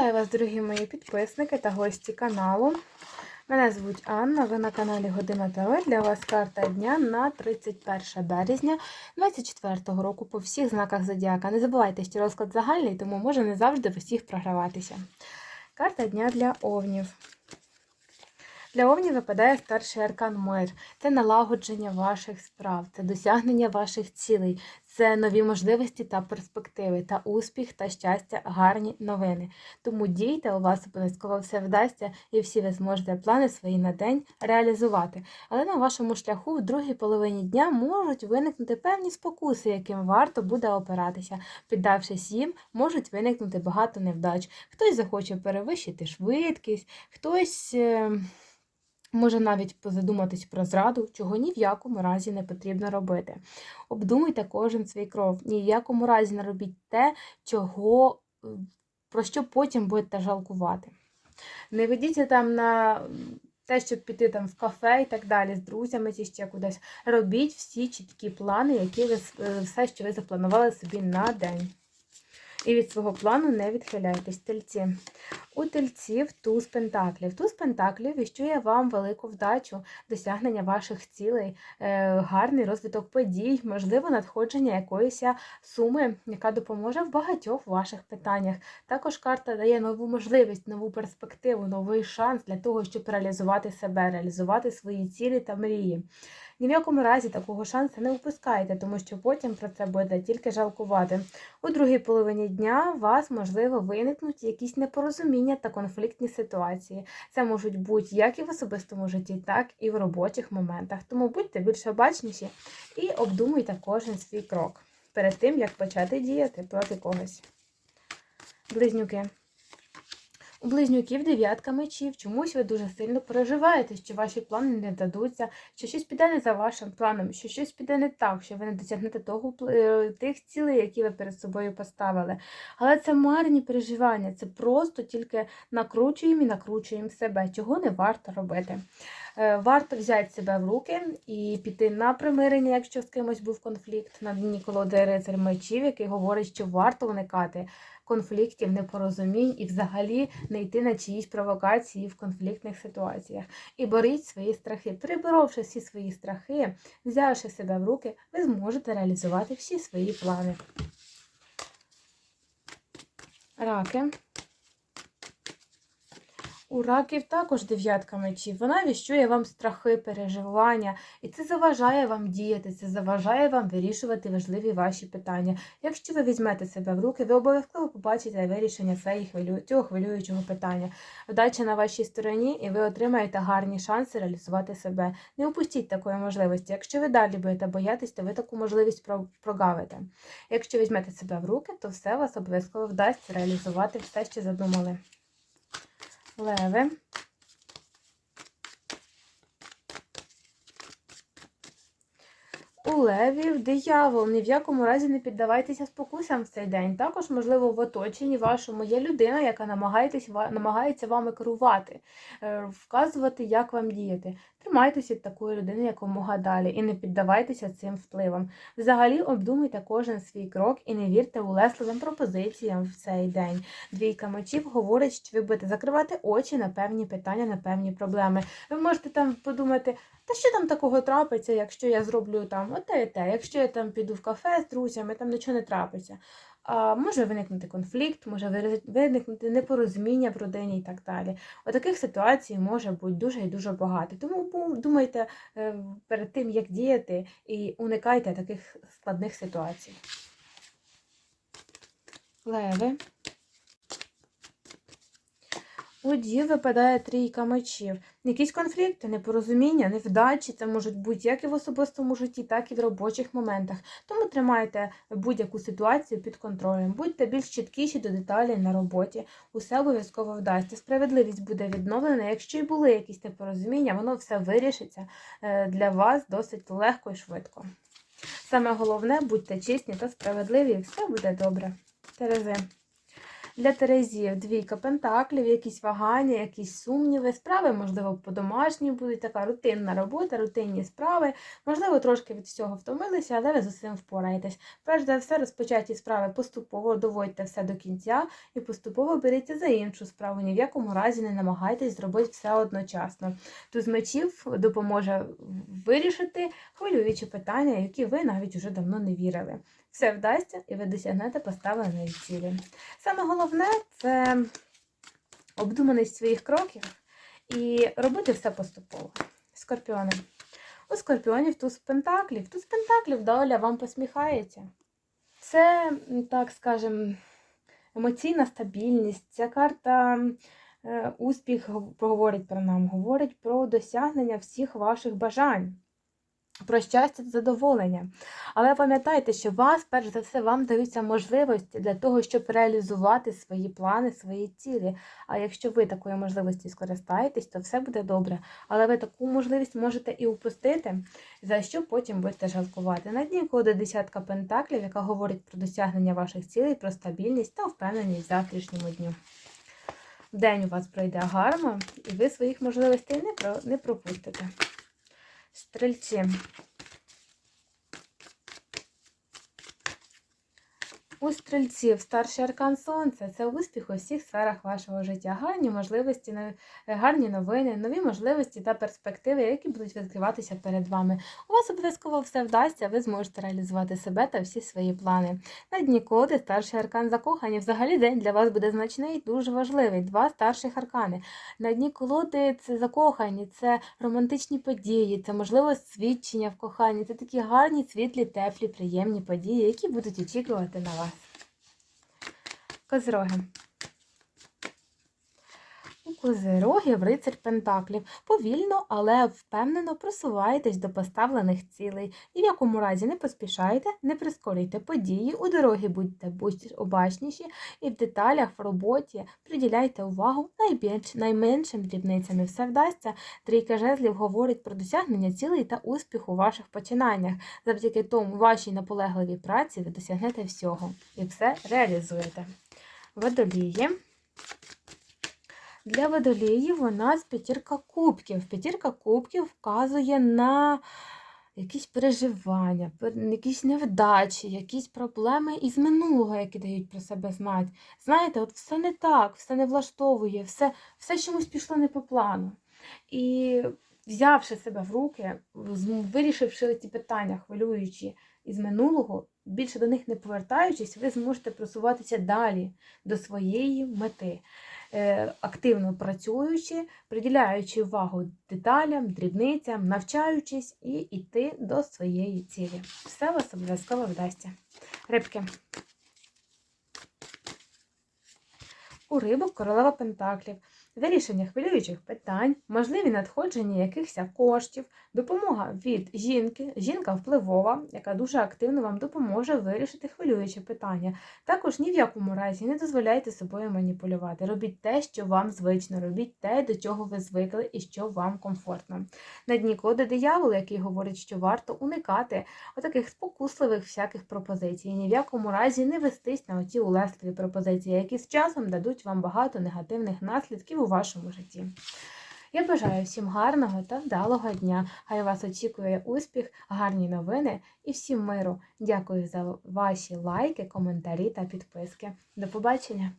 Вітаю вас, дорогі мої підписники та гості каналу. Мене звуть Анна, ви на каналі Година ТВ. Для вас карта дня на 31 березня 2024 року по всіх знаках Зодіака. Не забувайте, що розклад загальний, тому може не завжди в усіх програватися. Карта дня для овнів. Для овнів випадає старший аркан мир. Це налагодження ваших справ, це досягнення ваших цілей, це нові можливості та перспективи, та успіх та щастя, гарні новини. Тому дійте, у вас обов'язково все вдасться, і всі ви зможете плани свої на день реалізувати. Але на вашому шляху в другій половині дня можуть виникнути певні спокуси, яким варто буде опиратися. Піддавшись їм, можуть виникнути багато невдач. Хтось захоче перевищити швидкість, хтось. Може навіть задуматись про зраду, чого ні в якому разі не потрібно робити. Обдумуйте кожен свій крок. Ні в якому разі не робіть те, чого, е, про що потім будете жалкувати. Не ведіться там на те, щоб піти там в кафе і так далі, з друзями чи ще кудись. Робіть всі чіткі плани, які ви е, все, що ви запланували собі на день. І від свого плану не відхиляйтесь, тельці. У тельців туз пентаклів. Туз пентаклів віщує вам велику вдачу, досягнення ваших цілей, е, гарний розвиток подій, можливо, надходження якоїсь суми, яка допоможе в багатьох ваших питаннях. Також карта дає нову можливість, нову перспективу, новий шанс для того, щоб реалізувати себе, реалізувати свої цілі та мрії. Ні в якому разі такого шансу не упускайте, тому що потім про це буде тільки жалкувати. У другій половині дня вас можливо виникнуть якісь непорозуміння та конфліктні ситуації. Це можуть бути як і в особистому житті, так і в робочих моментах. Тому будьте більш обачніші і обдумуйте кожен свій крок перед тим, як почати діяти проти когось. Близнюки. Близнюків дев'ятка мечів. Чомусь ви дуже сильно переживаєте, що ваші плани не дадуться, що щось піде не за вашим планом, що щось піде не так, що ви не досягнете того е, тих цілей, які ви перед собою поставили. Але це марні переживання, це просто тільки накручуємо і накручуємо себе, чого не варто робити. Е, Варто взяти себе в руки і піти на примирення, якщо з кимось був конфлікт. На дні колоди рицарь мечів, який говорить, що варто уникати конфліктів, непорозумінь і взагалі не йти на чиїсь провокації в конфліктних ситуаціях. І боріть свої страхи. Переборовши всі свої страхи, взявши себе в руки, ви зможете реалізувати всі свої плани. Раки. У раків також дев'ятка мечів. Вона віщує вам страхи, переживання, і це заважає вам діяти, це заважає вам вирішувати важливі ваші питання. Якщо ви візьмете себе в руки, ви обов'язково побачите вирішення цього хвилюючого питання. Вдача на вашій стороні, і ви отримаєте гарні шанси реалізувати себе. Не упустіть такої можливості. Якщо ви далі будете боятись, то ви таку можливість про- прогавите. Якщо візьмете себе в руки, то все вас обов'язково вдасться реалізувати все, що задумали. Леви. Левів диявол. Ні в якому разі не піддавайтеся спокусам в цей день. Також, можливо, в оточенні вашому є людина, яка намагається, вами керувати, е, вказувати, як вам діяти. Тримайтеся від такої людини якомога далі і не піддавайтеся цим впливам. Взагалі обдумуйте кожен свій крок і не вірте улесливим пропозиціям в цей день. Двійка мечів говорить, що ви будете закривати очі на певні питання, на певні проблеми. Ви можете там подумати, та що там такого трапиться, якщо я зроблю там оте і те, якщо я там піду в кафе з друзями, там нічого не трапиться. А, може виникнути конфлікт, може виникнути непорозуміння в родині і так далі. У таких ситуацій може бути дуже і дуже багато. Тому думайте е, перед тим, як діяти, і уникайте таких складних ситуацій. Леви. У дів випадає трійка мечів. Якісь конфлікти, непорозуміння, невдачі, це можуть бути як і в особистому житті, так і в робочих моментах. Тому тримайте будь-яку ситуацію під контролем. Будьте більш чіткіші до деталей на роботі. Усе обов'язково вдасться. Справедливість буде відновлена. Якщо й були якісь непорозуміння, воно все вирішиться е, для вас досить легко і швидко. Саме головне, будьте чесні та справедливі, і все буде добре. Терези. Для Терезів двійка пентаклів, якісь вагання, якісь сумніви, справи, можливо, по-домашній будуть така рутинна робота, рутинні справи. Можливо, трошки від всього втомилися, але ви з усім впораєтесь. Перш за все, розпочаті справи поступово доводьте все до кінця і поступово беріться за іншу справу. Ні в якому разі не намагайтесь зробити все одночасно. Туз мечів допоможе вирішити хвилюючі питання, які ви навіть уже давно не вірили. Все вдасться і ви досягнете поставленої цілі. Саме головне це обдуманість своїх кроків і робити все поступово. Скорпіони. У скорпіонів туз пентаклів. Туз пентаклів доля вам посміхається. Це, так скажем, емоційна стабільність. Ця карта е, успіх говорить про нам, говорить про досягнення всіх ваших бажань. Про щастя та задоволення. Але пам'ятайте, що вас, перш за все, вам даються можливості для того, щоб реалізувати свої плани, свої цілі. А якщо ви такої можливості скористаєтесь, то все буде добре. Але ви таку можливість можете і упустити, за що потім будете жалкувати. На дні коди десятка пентаклів, яка говорить про досягнення ваших цілей, про стабільність та впевненість в завтрашньому дню. День у вас пройде гарно, і ви своїх можливостей не пропустите. Стрільці. У стрільців старший аркан сонця це успіх у всіх сферах вашого життя. Гарні можливості, е, гарні новини, нові можливості та перспективи, які будуть відкриватися перед вами. У вас обов'язково все вдасться, ви зможете реалізувати себе та всі свої плани. На дні коди старший аркан закохані. Взагалі день для вас буде значний, дуже важливий. Два старших аркани. На дні колоди це закохані, це романтичні події, це можливо свідчення в коханні. Це такі гарні, світлі, теплі, приємні події, які будуть очікувати на вас. Козироги. У козирогів рицарь Пентаклів. Повільно, але впевнено просуваєтесь до поставлених цілей. Ні в якому разі не поспішайте, не прискорюйте події, у дорогі будьте будь обачніші і в деталях в роботі приділяйте увагу найбільш, найменшим дрібницям і все вдасться. Трійка жезлів говорить про досягнення цілей та успіх у ваших починаннях. Завдяки тому вашій наполегливій праці ви досягнете всього і все реалізуєте. Водолії. Для водоліїв у нас п'ятірка кубків. П'ятірка кубків вказує на якісь переживання, якісь невдачі, якісь проблеми із минулого, які дають про себе знати. Знаєте, от все не так, все не влаштовує, все, все чомусь пішло не по плану. І взявши себе в руки, вирішивши ці питання, хвилюючи із минулого, більше до них не повертаючись, ви зможете просуватися далі до своєї мети. Е, активно працюючи, приділяючи увагу деталям, дрібницям, навчаючись і йти до своєї цілі. Все вас обов'язково вдасться. Рибки. У рибок королева Пентаклів вирішення хвилюючих питань, можливі надходження якихось коштів, допомога від жінки, жінка впливова, яка дуже активно вам допоможе вирішити хвилюючі питання. Також ні в якому разі не дозволяйте собою маніпулювати. Робіть те, що вам звично, робіть те, до чого ви звикли і що вам комфортно. На дні коди диявол, який говорить, що варто уникати отаких спокусливих всяких пропозицій. Ні в якому разі не вестись на оті улесливі пропозиції, які з часом дадуть вам багато негативних наслідків у вашому житті. Я бажаю всім гарного та вдалого дня. Хай вас очікує успіх, гарні новини і всім миру. Дякую за ваші лайки, коментарі та підписки. До побачення!